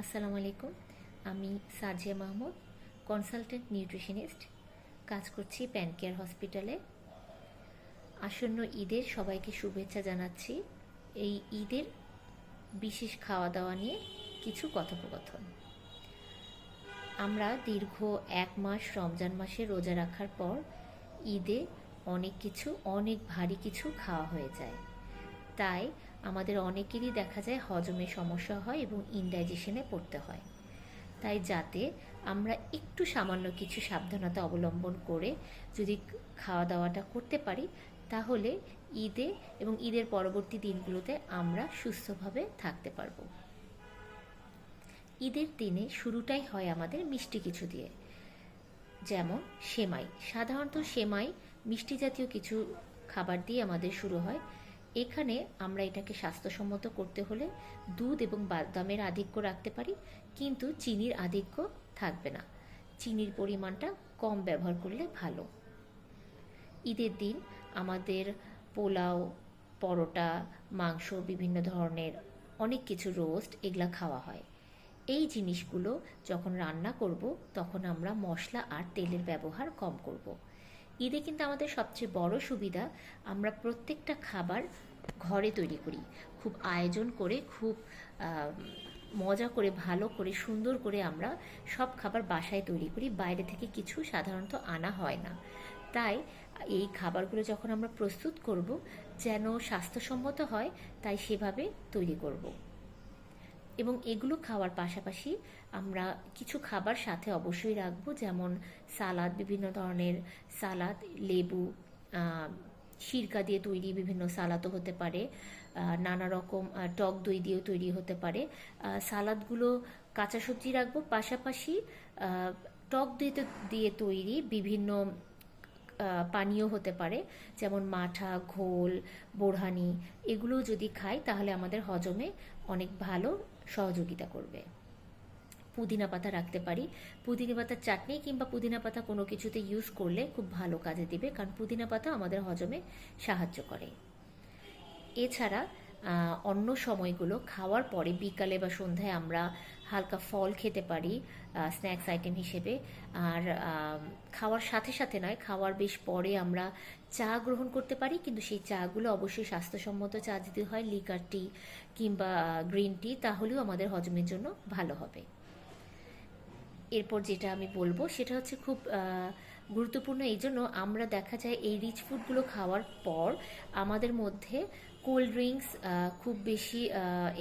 আসসালামু আলাইকুম। আমি সাজিয়া মাহমুদ কনসালটেন্ট নিউট্রিশনিস্ট কাজ করছি প্যান কেয়ার হসপিটালে আসন্ন ঈদের সবাইকে শুভেচ্ছা জানাচ্ছি। এই ঈদের বিশেষ খাওয়া দাওয়া নিয়ে কিছু কথোপকথন। আমরা দীর্ঘ এক মাস রমজান মাসে রোজা রাখার পর ঈদে অনেক কিছু, অনেক ভারী কিছু খাওয়া হয়ে যায়। তাই আমাদের অনেকেরই দেখা যায় হজমে সমস্যা হয় এবং ইনডাইজেশনে পড়তে হয়। তাই যাতে আমরা একটু সামান্য কিছু সাবধানতা অবলম্বন করে যদি খাওয়া দাওয়াটা করতে পারি, তাহলে ঈদে এবং ঈদের পরবর্তী দিনগুলোতে আমরা সুস্থভাবে থাকতে পারব। ঈদের দিনে শুরুটাই হয় আমাদের মিষ্টি কিছু দিয়ে, যেমন সেমাই। সাধারণত সেমাই মিষ্টি জাতীয় কিছু খাবার দিয়ে আমাদের শুরু হয়। এখানে আমরা এটাকে স্বাস্থ্যসম্মত করতে হলে দুধ এবং বাদামের আধিক্য রাখতে পারি, কিন্তু চিনির আধিক্য থাকবে না। চিনির পরিমাণটা কম ব্যবহার করলে ভালো। ঈদের দিন আমাদের পোলাও, পরোটা, মাংস, বিভিন্ন ধরনের অনেক কিছু রোস্ট এগুলা খাওয়া হয়। এই জিনিসগুলো যখন রান্না করব, তখন আমরা মশলা আর তেলের ব্যবহার কম করব। ঈদে কিন্তু আমাদের সবচেয়ে বড় সুবিধা, আমরা প্রত্যেকটা খাবার ঘরে তৈরি করি। খুব আয়োজন করে, খুব মজা করে, ভালো করে, সুন্দর করে আমরা সব খাবার বাসায় তৈরি করি। বাইরে থেকে কিছু সাধারণত আনা হয় না। তাই এই খাবারগুলো যখন আমরা প্রস্তুত করব, যেন স্বাস্থ্যসম্মত হয়, তাই সেভাবে তৈরি করব। এবং এগুলো খাওয়ার পাশাপাশি আমরা কিছু খাবার সাথে অবশ্যই রাখব, যেমন সালাদ, বিভিন্ন ধরনের সালাদ, লেবু সিরকা দিয়ে তৈরি বিভিন্ন সালাদও হতে পারে নানা রকম টক দই দিয়েও তৈরি হতে পারে। সালাদগুলো কাঁচা সবজি রাখব, পাশাপাশি টক দই তো- দিয়ে তৈরি বিভিন্ন পানীয় হতে পারে, যেমন মাঠা, ঘোল, বোরহানি, এগুলো যদি খাই তাহলে আমাদের হজমে অনেক ভালো সহযোগিতা করবে। পুদিনা পাতা রাখতে পারি। পুদিনা পাতার চাটনি কিংবা পুদিনা পাতা কোনো কিছুতে ইউজ করলে খুব ভালো কাজে দেবে, কারণ পুদিনা পাতা আমাদের হজমে সাহায্য করে। এছাড়া অন্য সময়গুলো খাওয়ার পরে বিকালে বা সন্ধ্যায় আমরা হালকা ফল খেতে পারি স্ন্যাক্স আইটেম হিসেবে। আর খাওয়ার সাথে সাথে নয়, খাওয়ার বেশ পরে আমরা চা গ্রহণ করতে পারি, কিন্তু সেই চাগুলো অবশ্যই স্বাস্থ্যসম্মত চা যদি হয় লিকার টি কিংবা গ্রিন টি তাহলেও আমাদের হজমের জন্য ভালো হবে। এরপর যেটা আমি বলব, সেটা হচ্ছে খুব গুরুত্বপূর্ণ। এই জন্য আমরা দেখা যায় এই রিচ ফুডগুলো খাওয়ার পর আমাদের মধ্যে কোল্ড ড্রিঙ্কস খুব বেশি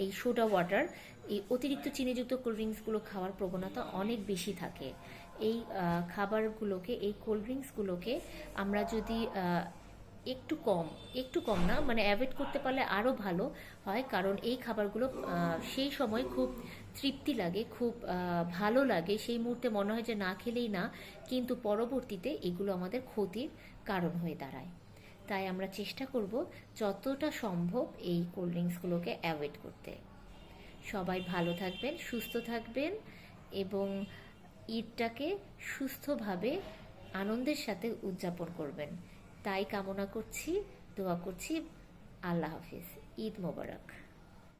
এই সোডা ওয়াটার এই অতিরিক্ত চিনিযুক্ত কোল্ড ড্রিঙ্কসগুলো খাওয়ার প্রবণতা অনেক বেশি থাকে। এই খাবারগুলোকে, এই কোল্ড ড্রিঙ্কসগুলোকে আমরা যদি একটু কম একটু কম না মানে অ্যাভয়েড করতে পারলে আরও ভালো হয়, কারণ এই খাবারগুলো সেই সময় খুব তৃপ্তি লাগে, খুব ভালো লাগে। সেই মুহূর্তে মনে হয় যে না খেলেই না, কিন্তু পরবর্তীতে এগুলো আমাদের ক্ষতির কারণ হয়ে দাঁড়ায়। তাই আমরা চেষ্টা করব যতটা সম্ভব এই কোল্ড ড্রিঙ্কসগুলোকে অ্যাভয়েড করতে। সবাই ভালো থাকবেন, সুস্থ থাকবেন এবং ঈদটাকে সুস্থভাবে আনন্দের সাথে উদযাপন করবেন। তাই কামনা করছি দোয়া করছি। আল্লাহ হাফিজ। ঈদ মোবারক।